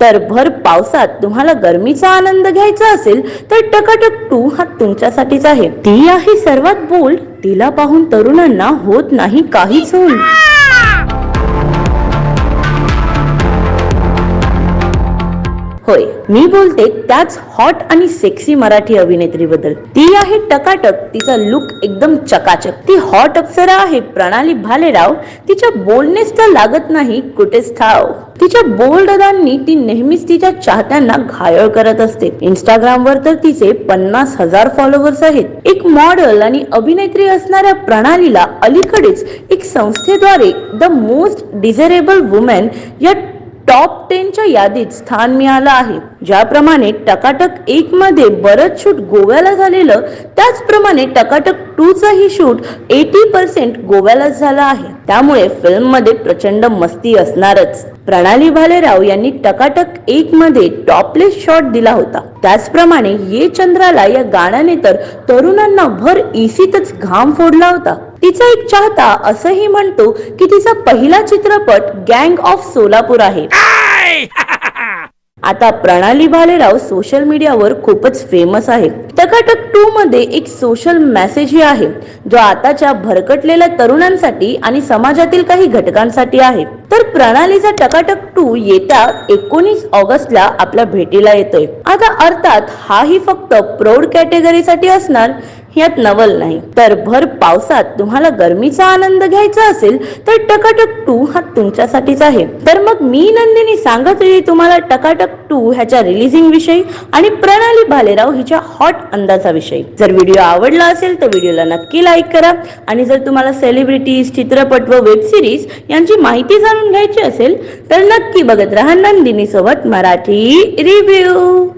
तर भर पावसात तुम्हाला गरमीचा आनंद घ्यायचा असेल तर टकाटक टू हा तुमच्यासाठीच आहे. ती आहे सर्वात बोल्ड तिला पाहून तरुणांना होत नाही काहीच होईल होय मी बोलते त्याच हॉट आणि सेक्सी मराठी अभिनेत्री बद्दल ती आहे टकाटक तिचा लुक एकदम चकाचक. ती हॉट अप्सरा आहे प्रणाली भालेराव. तिच्या बोलनेसचा लागत नाही कुठेच ठाव तिच्या बोल्ड अदांनी ती नेहमीच तिच्या चाहत्यांना घायळ करत असते. इंस्टाग्राम वर तर तिचे पन्नास हजार फॉलोअर्स आहेत. एक मॉडेल आणि अभिनेत्री असणाऱ्या प्रणालीला अलीकडेच एक संस्थेद्वारे द मोस्ट डिझरेबल वुमेन या टॉप टेनच्या यादीत स्थान मिळालं आहे. ज्याप्रमाणे टकाटक एक मध्ये बरंच शूट गोव्याला झालेलं त्याचप्रमाणे टकाटक टू चाही शूट एटी पर्सेंट गोव्याला झालं आहे. त्यामुळे फिल्ममध्ये प्रचंड मस्ती असणारच. प्रणाली भालेराव यांनी टकाटक एक मध्ये टॉपलेस शॉट दिला होता. त्याचप्रमाणे ये चंद्राला या गाण्याने तर तरुणांना भर इसीतच घाम फोडला होता. तिचा एक चाहता असंही म्हणतो की तिचा पहिला चित्रपट गँग ऑफ सोलापूर आहे. आता प्रणाली भालेराव सोशल मीडियावर खूपच फेमस आहे. टकाटक टू मध्ये एक सोशल मेसेजही आहे जो आताच्या भरकटलेल्या तरुणांसाठी आणि समाजातील काही घटकांसाठी आहे. तर प्रणालीचा टकाटक टू येत्या एकोणीस ऑगस्टला आपल्या भेटीला येतोय. आता अर्थात हाही फक्त प्रौढ कॅटेगरीसाठी असणार यात नवल नाही. तर भर पावसात तुम्हाला गरमीचा आनंद घ्यायचा असेल तर टकाटक टू हा तुमच्यासाठीच आहे. तर मग मी नंदिनी सांगत राहील तुम्हाला टकाटक टू ह्याच्या रिलीजिंग विषयी आणि प्रणाली भालेराव हिच्या हॉट अंदाजाविषयी जर व्हिडिओ आवडला असेल तर व्हिडिओला नक्की लाईक करा. आणि जर तुम्हाला सेलिब्रिटीज चित्रपट व वेब सिरीज यांची माहिती जाणून घ्यायची असेल तर नक्की बघत राहा नंदिनी सोबत मराठी रिव्ह्यू